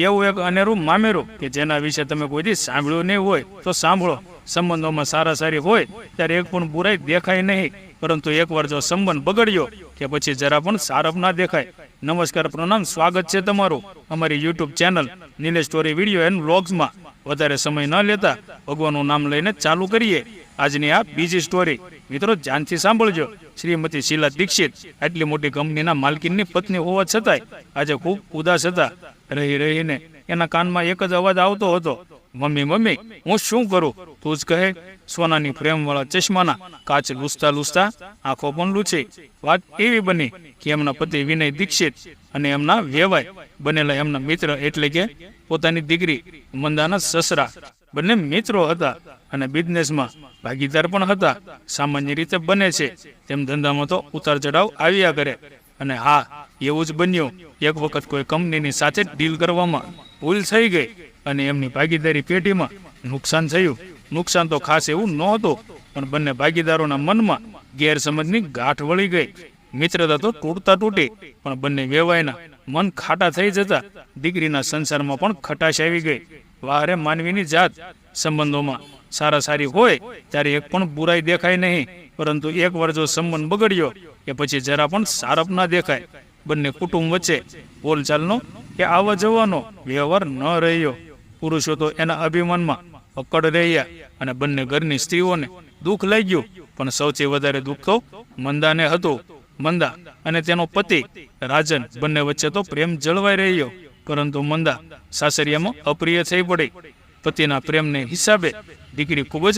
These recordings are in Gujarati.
એવું એક અનેરું મામેરું કે જેના વિશે તમે કોઈથી સાંભળ્યું નહીં હોય, તો સાંભળો. સંબંધોમાં સારા સારી હોય, ત્યારે એક પણ બુરાઈ દેખાય નહીં. પરંતુ એકવાર જો સંબંધ બગડ્યો, કે પછી જરા પણ સારપ ના દેખાય. નમસ્કાર, પ્રણામ, સ્વાગત છે તમારું. અમારી YouTube channel Nilesh story video and વ્લોગ્સમાં. વધારે સમય ન લેતા ભગવાનનું નામ લઈને ચાલુ કરીએ. આજની આ બીજી સ્ટોરી મિત્રો, ધ્યાનથી સાંભળજો. શ્રીમતી શીલા દીક્ષિત આટલી મોટી કંપનીના માલકીનની પત્ની હોવા છતાંય આજે ખૂબ ઉદાસ હતા. રહી રહીને એના કાનમાં એક જ અવાજ આવતો હતો. મમ્મી મમ્મી, હું શું કરું? તું જ કહે, સોનાની ફ્રેમવાળા ચશ્માના કાચ લૂસતા લૂસતા આંખો પણ લૂછે વાત એવી બની કે એમના પતિ વિનય દીક્ષિત અને એમના વેવાય બનેલા એમના મિત્ર એટલે કે પોતાની દીકરી મંદાના સસરા. બંને મિત્રો હતા અને બિઝનેસમાં ભાગીદાર પણ હતા. સામાન્ય રીતે બને છે. તેમ ધંધામાં તો ઉતાર ચઢાવ આવ્યા કરે. અને હા, એવું જ બન્યું. એક વખત કોઈ કંપનીની સાથે ડીલ કરવામાં ભૂલ થઈ ગઈ. અને એમની ભાગીદારી પેઢીમાં નુકસાન થયું. નુકસાન તો ખાસ એવું નહોતું, પણ બંને ભાગીદારોના મનમાં ગેરસમજની ગાંઠ વળી ગઈ. મિત્રતા તો તૂટતા તૂટી, પણ બંને વેવાયના મન ખાટા થઈ જતા દીકરીના સંસારમાં પણ ખટાશ આવી ગઈ. વારે માનવીની જાત, સંબંધોમાં સારા સારી હોય ત્યારે એક પણ બુરાઈ દેખાય નહીં. પરંતુ એક વાર જો સંબંધ બગડ્યો કે પછી જરા પણ સારપ ના દેખાય. બંને કુટુંબ વચ્ચે બોલચાલનો કે આવવા જવાનો વ્યવહાર ન રહ્યો. પુરુષો તો એના અભિમાનમાં પકડ રહ્યા અને બંને ઘરની સ્ત્રીઓને દુઃખ લાગ્યું. પણ સૌથી વધારે દુઃખ તો મંદાને હતું. મંદા અને તેનો પતિ રાજન બંને વચ્ચે તો પ્રેમ જળવાઈ રહ્યો. પરંતુ મંદા સાસરિયામાં અપ્રિય થઈ પડી. પતિના પ્રેમને હિસાબે દીકરી ખૂબ જ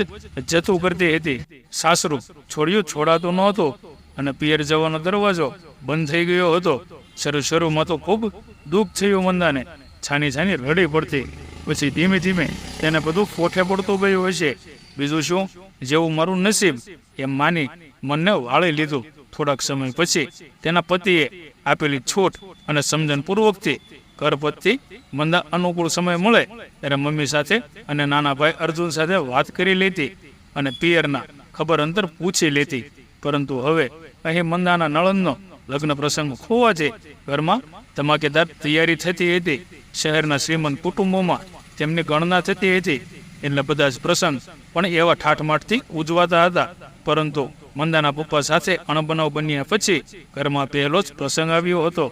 જથ્થું કરતી હતી. સાસરું છોડ્યું છોડાતું નહોતું અને પિયર જવાનો દરવાજો બંધ થઈ ગયો હતો. શરૂ શરૂમાં તો ખૂબ દુઃખ થયું મંદાને. છાની છાની રડી પડતી. પછી ધીમે ધીમે તેને બધું ફોઠે પડતું ગયું હશે. બીજું શું? જેવું મારું નસીબ એમ માની મનને વાળી લીધું. થોડાક સમય પછી તેના પતિએ આપેલી છૂટ અને સમજણપૂર્વકથી ઘરપતથી મંદા અનુકૂળ સમય મળે ત્યારે મમ્મી સાથે અને નાના ભાઈ અર્જુન સાથે વાત કરી લેતી અને પિયરના ખબર અંતર પૂછી લેતી. પરંતુ હવે અહીં મંદાના નળનનો લગ્ન પ્રસંગ હોવાથી ઘરમાં ધમાકેદાર તૈયારી થતી હતી. શહેરના શ્રીમંત કુટુંબોમાં તેમની ગણના થતી હતી એટલે બધા જ પ્રસંગ. પણ એવા ઠાઠમાઠથી ઉજવાતા હતા. પરંતુ મંદાના પપ્પા સાથે અણબનાવ બન્યા પછી ઘરમાં પહેલો જ પ્રસંગ આવ્યો હતો.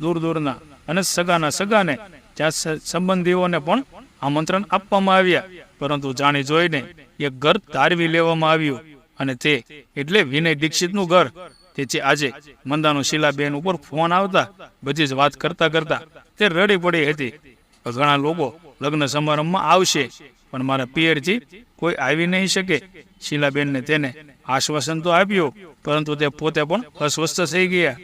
દૂર દૂરના અને સગાના સગાને ત્યાં સંબંધીઓને પણ આમંત્રણ આપવામાં આવ્યા. પરંતુ જાણી જોઈને એ ઘર તારવી લેવામાં આવ્યું. અને તે એટલે વિનય દીક્ષિતનું ઘર. તેથી આજે મંદાનું શીલાબેન ઉપર ફોન આવતા, બધી જ વાત કરતા કરતા તે રડી પડી હતી. ઘણા લોકો લગ્ન સમારંભમાં આવશે. પણ મારા પિયરજી કોઈ આવી નહીં શકે. શીલાબેનને તેને આશ્વાસન તો આપ્યું, પરંતુ તે પોતે પણ અસ્વસ્થ થઈ ગયા.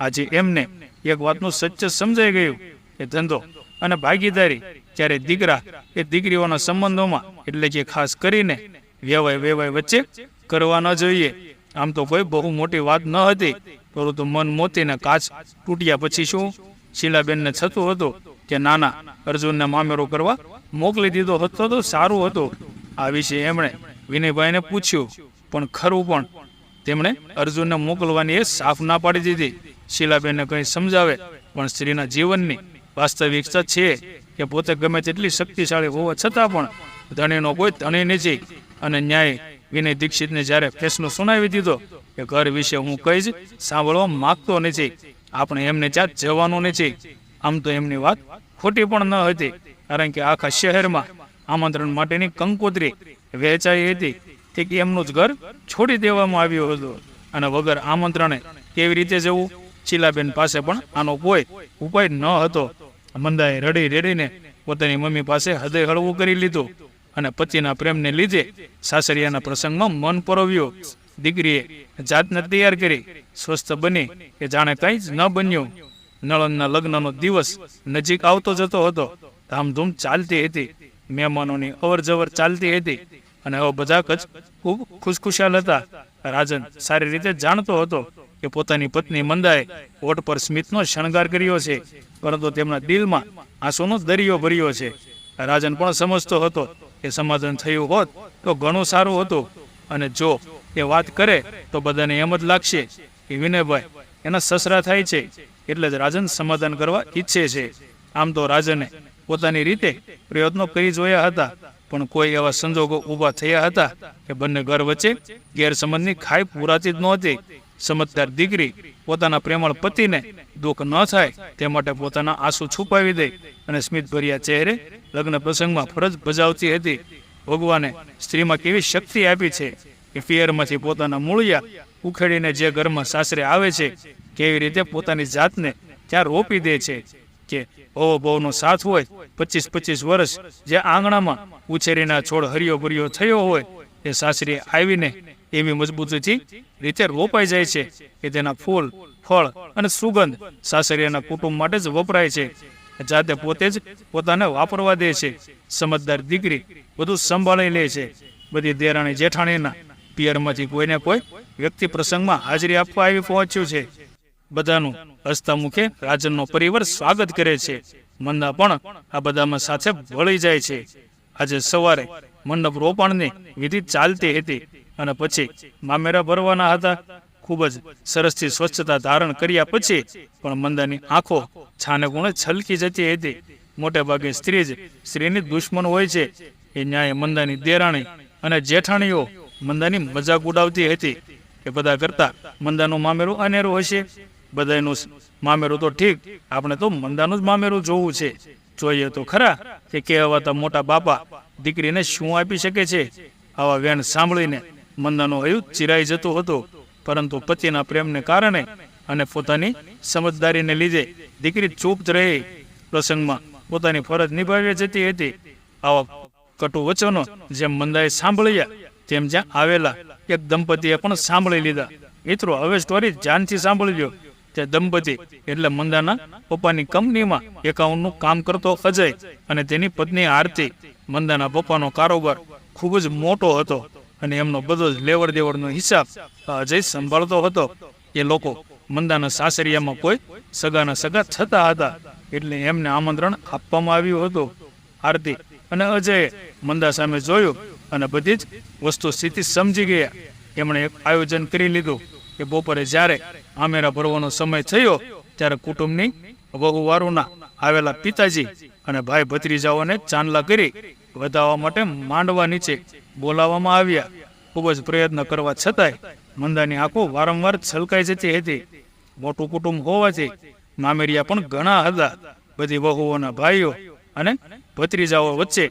આજે એમને એક વાતનું સચ્ચ સમજાઈ ગયું. એ ધંધો અને ભાગીદારી, જ્યારે દીકરા એ દીકરીઓના સંબંધોમાં, એટલે કે ખાસ કરીને વ્યવહાર વ્યવહાર વચ્ચે કરવા ન જોઈએ. આમ તો કોઈ બહુ મોટી વાત ન હતી, પરંતુ મન મોતીને કાચ તૂટ્યા પછી શું? શીલાબેનને થતું હતું કે નાના અર્જુનને મામેરો કરવા મોકલી દીધો હતો તો સારું હતું. આ વિશે એમણે વિનયભાઈને પૂછ્યું, પણ ખરું પણ તેમણે અર્જુનને મોકલવાની એ સાફ ના પાડી દીધી. શીલાબેનને કંઈ સમજાવે, પણ સ્ત્રીના જીવનની વાસ્તવિકતા છે કે પોતે ગમે તેટલી શક્તિશાળી હોવા છતાં પણ ધણીનો કોઈ ધણી નથી અને ન્યાય વિનય દીક્ષિતને જ્યારે ફેસલો સુનાવી દીધો કે ઘર વિશે હું કંઈ જ સાંભળવા માગતો નથી. આપણે એમને ત્યાં જવાનું નથી. આમ તો એમની વાત ખોટી પણ ન હતી, કારણ કે આખા શહેરમાં આમંત્રણ માટેની કંકોત્રી વહેંચાઈ હતી. તે કે એમનું જ ઘર છોડી દેવામાં આવ્યું હતું. અને વગર આમંત્રણે કેવી રીતે જવું? શીલાબેન પાસે પણ આનો કોઈ ઉપાય ન હતો. મંદાએ રડી રેડીને પોતાની મમ્મી પાસે હૃદય હળવું કરી લીધું અને પતિના પ્રેમને લીધે સાસરિયાના પ્રસંગમાં મન પરોવ્યું. દીકરીએ જાતને તૈયાર કરી, સ્વસ્થ બની કે જાણે કંઈ જ ન બન્યું. નળનના લગ્નનો દિવસ નજીક આવતો જતો હતો. ધામધૂમ ચાલતી હતી. મહેમાનોની અવર જવર ચાલતી હતી અને હવે બધા જ ખૂબ ખુશખુશાલ હતા. રાજન સારી રીતે જાણતો હતો કે પોતાની પત્ની મંદાએ ઓટ પર સ્મિતનો શણગાર કર્યો છે, પરંતુ તેમના દિલમાં આંસુનો દરિયો ભર્યો છે. રાજન પણ સમજતો હતો કે સમાધાન થયું હોત તો ઘણું સારું હતું અને જો એ વાત કરે તો બધાને એમ જ લાગશે કે વિનયભાઈ એના સસરા થાય છે. એટલે જ રાજન સમાધાન કરવા ઈચ્છે છે. આમ તો રાજને પોતાની રીતે પ્રયત્નો કરી જોયા હતા, પણ કોઈ એવા સંજોગો ઊભા થયા હતા કે બંને ઘર વચ્ચે ગેરસમજની ખાઈ પૂરાતી જ નહોતી. સમજદાર દીકરી પોતાના પ્રેમળ પતિને દુઃખ ન થાય તે માટે પોતાના આંસુ છુપાવી દે અને સ્મિત ભર્યા ચહેરે લગ્ન પ્રસંગમાં ફરજ બજાવતી હતી. ભગવાને સ્ત્રીમાં કેવી શક્તિ આપી છે કે ફિયરમાંથી પોતાના મૂળિયા ઉખેડીને જે ઘરમાં સાસરે આવે છે, કેવી રીતે પોતાની જાતને ત્યાં રોપી દે છે કે ઓવો બહુનો સાથ હોય, પચીસ પચીસ વર્ષ જે આંગણામાં ઉછેરીના છોડ હરિયો ભર્યો થયો હોય, એ સાસરી આવીને એવી મજબૂતીથી રીતે રોપાઈ જાય છે કે તેના ફૂલ, ફળ અને સુગંધ સાસરીના કુટુંબ માટે જ વપરાય છે. જાતે પોતે જ પોતાને વાપરવા દે છે. સમજદાર દીકરી બધું સંભાળી લે છે. બધી દેરાણી જેઠાણીના પિયરમાંથી કોઈને કોઈ વ્યક્તિ પ્રસંગમાં હાજરી આપવા આવી પહોંચ્યું છે. બધાનું હસતા રાજનનો પરિવાર સ્વાગત કરે છે. મંદા પણ આ બધામાં સાથે ભળી જાય છે. આજે સવારે મંડપ રોપણની વિધિ ચાલતી હતી અને પછી મામેરા ભરવાના હતા. ખૂબ જ સરસથી સ્વચ્છતા ધારણ કર્યા પછી પણ મંદાની આંખો છાને ગુણે છલકી જતી હતી. મોટે ભાગે સ્ત્રી જ સ્ત્રીની દુશ્મન હોય છે. એ ન્યાય મંદાની દેરાણી અને જેઠાણીઓ મંદાની મજાક ઉડાવતી હતી કે બધા કરતા મંદાનું મામેરું અનેરું હશે. બધાનું મામેરું તો ઠીક, આપણે તો મંદાનું જ મામેરું જોવું છે. જોઈએ તો ખરા કે કહેવાતા મોટા બાપા દીકરીને શું આપી શકે છે? આવા વેણ સાંભળીને મંદાનો હયું ચિરાઈ જતો હતો. પરંતુ પતિના પ્રેમને કારણે અને પોતાની સમજદારીને લીધે દીકરી ચૂપ જ રહી. પ્રસંગમાં પોતાની ફરજ નિભાવી જતી હતી. આવા કટુ વચનો જેમ મંદાએ સાંભળ્યા તેમ જ્યાં આવેલા એક દંપતીએ પણ સાંભળી લીધા. મિત્રો, હવે સ્ટોરી ધ્યાનથી સાંભળી લ્યો તે દંપતી એટલે મંદાના પપ્પાની કંપનીમાં એકાઉન્ટનું કામ કરતો અજય અને તેની પત્ની આરતી. મંદાના પપ્પાનો કારોબાર ખૂબ જ મોટો હતો અને એમનો બધો જ લેવડ દેવડનો હિસાબ અજય સંભાળતો હતો. એ લોકો મંદાના સાસરિયામાં કોઈ સગાના સગા થતા હતા એટલે એમને આમંત્રણ આપવામાં આવ્યું હતું. આરતી અને અજયે મંદા સામે જોયું અને બધી જ વસ્તુ સ્થિતિ સમજી ગયા. એમણે એક આયોજન કરી લીધું કે બપોરે જ્યારે આમેરા ભરવાનો સમય થયો, ત્યારે કુટુંબની વહુવારોના આવેલા પિતાજી અને ભાઈ ભત્રીજાઓને ચાંદલા કરી વધાવવા માટે માંડવા નીચે બોલાવવામાં આવ્યા. ખૂબ જ પ્રયત્ન કરવા છતાંય મંદાની આંખો વારંવાર છલકાઈ જતી હતી. મોટું કુટુંબ હોવાથી મામેરિયા પણ ઘણા હતા. બધી વહુઓના ભાઈઓ અને ભત્રીજાઓ વચ્ચે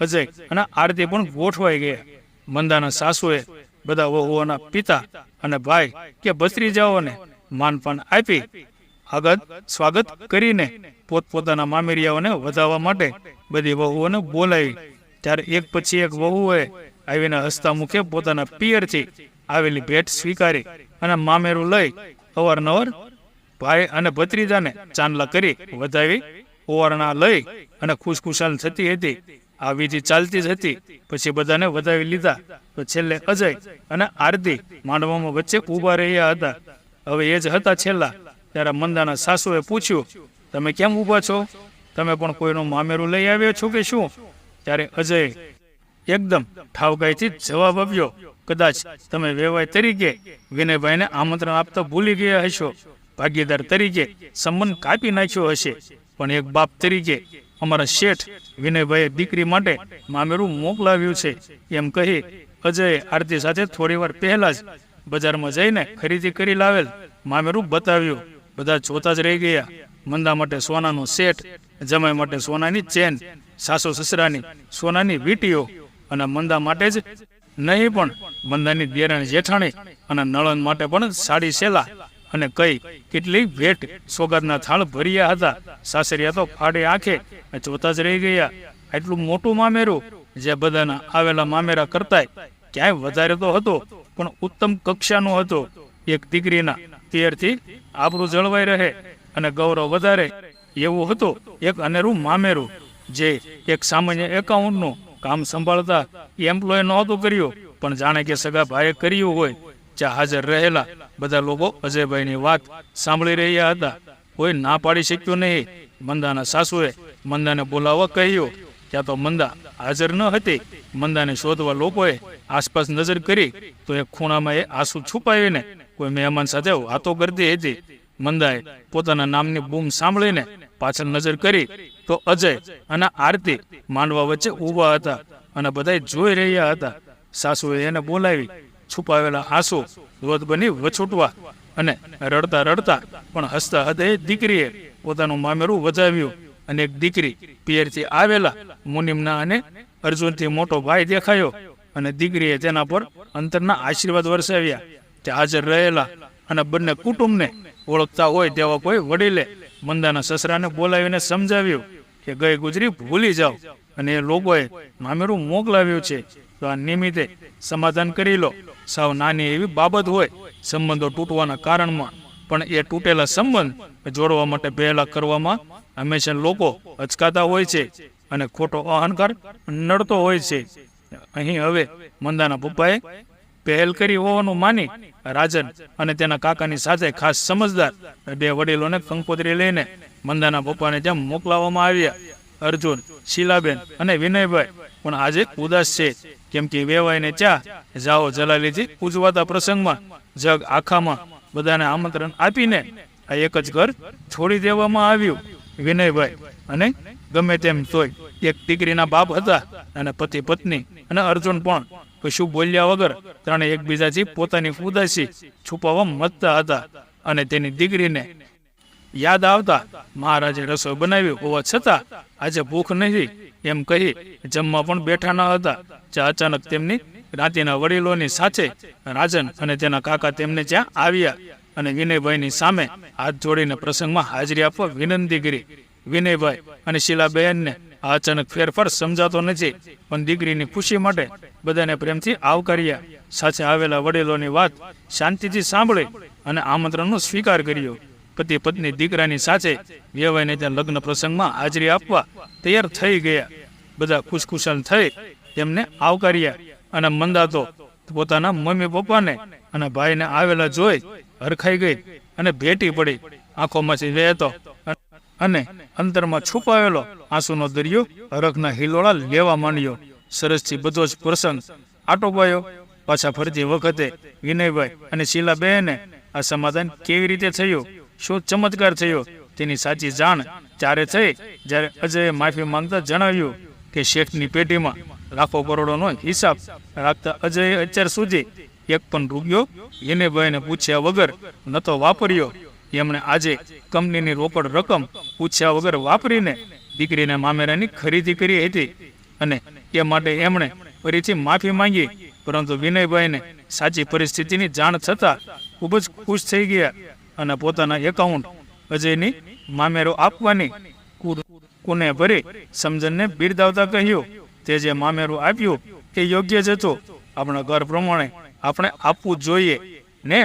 અજય અને આરતી પણ ગોઠવાઈ ગયા. મંદાના સાસુએ બધા વહુઓના પિતા અને ભાઈ કે ભત્રીજાઓને માનપાન આપી. આગળ સ્વાગત કરીને પોતપોતાના મામેરિયાઓને વધાવવા માટે બધી વહુઓને બોલાવી. ત્યારે એક પછી એક વહુઓએ આવીને હસતા મુખે પોતાના પિયરથી આવેલી ભેટ સ્વીકારી અને મામેરું લઈ અવારનવાર ભાઈ અને ભત્રીજાને ચાંદલા કરી વધાવી, ઓવારણા લઈ અને ખુશખુશાલ થતી હતી. આ વિધિ ચાલતી જ હતી, પછી બધાને વધાવી લીધા. તો છેલ્લે અજય અને આરતી માંડવામાં વચ્ચે ઊભા રહ્યા હતા. હવે એ જ હતા છેલ્લા. ત્યારે મંદાના સાસુએ પૂછ્યું, તમે કેમ ઊભા છો? તમે પણ કોઈનું મામેરું લઈ આવ્યો છો કે શું? ત્યારે અજય એકદમ ઠાવગાઈથી જવાબ આપ્યો, કદાચ તમે વેવાય તરીકે વિનયભાઈને આમંત્રણ આપતા ભૂલી ગયા હશો. ભાગીદાર તરીકે સંબંધ કાપી નાખ્યો હશે. પણ એક બાપ તરીકે અમારા શેઠ વિનયભાઈએ દીકરી માટે મામેરું મોકલાવ્યું છે. એમ કહી અજયે આરતી સાથે થોડીવાર પહેલા જ બજારમાં જઈને ખરીદી કરી લાવેલ મામેરું બતાવ્યું. બધા જોતા જ રહી ગયા. મંદા માટે સોનાનો સેટ જમાઈ માટે સોનાની ચેન, સાસુ સસરાની સોનાની વીટીઓ અને મંદા માટે જ નહીં પણ મંદાની દેરાણી જેઠાણી અને નળન માટે પણ સાડી સેલા અને કઈ કેટલી ભેટ સોગાદના થાળ ભર્યા હતા. સાસરિયા તો ફાડે આંખે જોતા જ રહી ગયા. એટલું મોટું મામેરું જે બધાના આવેલા મામેરા કરતાય ક્યાંય વધારે તો હતો, પણ ઉત્તમ કક્ષાનો હતો. એક દીકરીના તેરથી આપણું જળવાઈ રહે અને ગૌરવ વધારે. એવું હતું એક અનેરું મામેરું જે એક સામાન્ય એકાઉન્ટનું કામ સંભાળતા એમ્પ્લોય નહોતું કર્યું, પણ જાણે કે સગા ભાઈએ કર્યું હોય, જ્યાં હાજર રહેલા બધા લોકો અજયભાઈની વાત સાંભળી રહ્યા હતા. કોઈ ના પાડી શક્યું નહીં. મંદાના સાસુએ મંદાને બોલાવવા કહ્યું. ત્યાં તો મંદા હાજર ન હતી. મંદાને શોધવા લોકોએ આસપાસ નજર કરી તો એક ખૂણામાં એ આંસુ છુપાવીને કોઈ મહેમાન સાથે વાતો કરતી હતી. મંદાએ પોતાના નામની બૂમ સાંભળીને પાછળ નજર કરી તો અજય અને આરતી માંડવા વચ્ચે ઊભા હતા અને બધા જોઈ રહ્યા હતા. સાસુએ એને બોલાવી છુપાવેલા આંસુ ધોધ બની વછૂટવા અને રડતા રડતા પણ હસતા હૃદયે દીકરીએ પોતાનું મામેરું વધાવ્યું અને એક દીકરી પિયરથી આવેલા, મુનિમના અને અર્જુનથી મોટો ભાઈ દેખાયો અને દીકરીએ તેના પર અંતરના આશીર્વાદ વરસાવ્યા. તે હાજર રહેલા અને બંને કુટુંબને ઓળખતા હોય તેવા કોઈ વડીલે મંદાના સસરાને બોલાવીને સમજાવ્યું કે ગઈ ગુજરી ભૂલી જાઓ અને એ લોકોએ મામેરું મોકલાવ્યું છે. તો આ નિમિત્તે સમાધાન કરી લો. સાવ નાની એવી બાબત હોય, સંબંધો તૂટવાના કારણમાં. પણ એ તૂટેલા સંબંધ જોડવા માટે પહેલા કરવામાં હંમેશા લોકો અચકાતા હોય છે અને ખોટો અહંકાર નડતો હોય છે. અહીં હવે મંદાના પપ્પાએ પહેલ કરી હોવાનું માની રાજન અને તેના કાકાની સાથે ખાસ સમજદાર બે વડીલોને કંકોત્રી લઈને મંદાના પપ્પાને જેમ મોકલાવવામાં આવ્યા. અર્જુન, શીલાબેન અને વિનયભાઈ પણ આજે ઉદાસ છે. કેમ કે વેવાઈને ચા, જાઓ જલાલીથી પૂજવાતા પ્રસંગમાં જગ આખામાં બધાને આમંત્રણ આપીને આ એક જ ઘર છોડી દેવામાં આવ્યું, વિનયભાઈ. અને ગમે તેમ તોય એક દીકરીના બાપ હતા અને પતિ પત્ની અને અર્જુન પણ. કશું બોલ્યા વગર ત્રણે એકબીજાથી પોતાની ઉદાસી છુપાવવા મતતા હતા અને તેની દીકરીને યાદ આવતા મહારાજે રસોઈ બનાવી હોવા છતાં આજે ભૂખ નથી એમ કહી જમવા પણ બેઠા ન હતા. જ્યાં અચાનક તેમની જ્ઞાતિના વડીલોની સાથે રાજન અને તેના કાકા તેમને ત્યાં આવ્યા અને વિનયભાઈની સામે હાથ જોડીને પ્રસંગમાં હાજરી આપવા વિનંતી કરી. વિનયભાઈ અને શીલાબેનને આ અચાનક ફેરફાર સમજાતો નથી, પણ દીકરીની ખુશી માટે બધાને પ્રેમથી આવકાર્યા. સાથે આવેલા વડીલોની વાત શાંતિથી સાંભળી અને આમંત્રણનો સ્વીકાર કર્યો. પતિ પત્ની દીકરાની સાથે વેવાઈને ત્યાં લગ્ન પ્રસંગમાં હાજરી આપવા તૈયાર થઈ ગયા. બધા ખુશખુશાલ થઈ તેમને આવકાર્યા અને મંદાતો પોતાના મમ્મી પપ્પાને અને ભાઈને આવેલા જોઈ હરખાઈ ગઈ અને ભેટી પડી. આંખોમાંથી વહેતો અને અંતરમાં છુપાવેલો આંસુનો દરિયો હરખના હિલોળા લેવા માંડ્યો. સરસથી બધો જ પ્રસંગ આટોપાયો પાછા ફરતી વખતે વિનયભાઈ અને શીલાબેને આ સમાધાન કેવી રીતે થયું? શું ચમત્કાર થયો? તેની સાચી જાણ ત્યારે થઈ જ્યારે અજયે માફી માંગતા જણાવ્યું કે શેઠની પેટીમાં લાખો કરોડોનો હિસાબ રાખતા અજયે અત્યાર સુધી એક પણ રૂપિયો વિનયભાઈને પૂછ્યા વગર નતો વાપર્યો. એમણે આજે કંપનીની રોકડ રકમ પૂછ્યા વગર વાપરીને દીકરીને મામેરાની ખરીદી કરી હતી અને એ માટે એમણે ફરીથી માફી માંગી. પરંતુ વિનયભાઈને સાચી પરિસ્થિતિની જાણ થતાં ખૂબ જ ખુશ થઈ ગયા. અને પોતાના એકાઉન્ટ અજયની મામેરો આપવાની કુને ભરી સમજણને બિરદાવતા કહ્યું. તે જે મામેરું આપ્યું તે યોગ્ય જ હતું. આપણા ઘર પ્રમાણે આપણે આપવું જોઈએ ને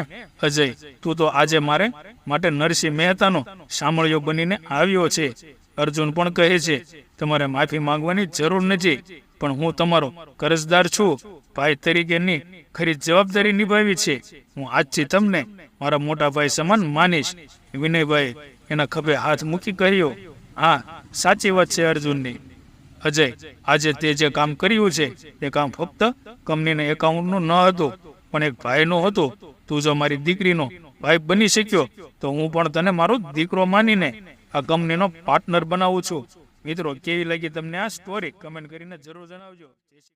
અજય, તું તો આજે મારે માટે નરસિંહ મહેતાનો સાંભળ્યો બનીને આવ્યો છે. અર્જુન પણ કહે છે, તમારે માફી માંગવાની જરૂર નથી. પણ હું તમારો કરજદાર છું. ભાઈ તરીકેની ખરી જવાબદારી નિભાવી છે. હું આજથી તમને મારા મોટા ભાઈ સમાન માનીશ. વિનયભાઈ, એના ખભે હાથ મૂકી કર્યો. હા, સાચી વાત છે અર્જુનની. અજય, આજે તે જે કામ કર્યું છે, તે કામ ફક્ત કંપનીના એકાઉન્ટનું ન હતું, પણ એક ભાઈનું હતું. તું જો મારી દીકરીનો ભાઈ બની શક્યો, તો હું પણ તને મારો દીકરો માનીને આ કંપનીનો પાર્ટનર બનાવું છું. મિત્રો કેવી લાગી તમને આ સ્ટોરી કમેન્ટ કરીને જરૂર જણાવજો.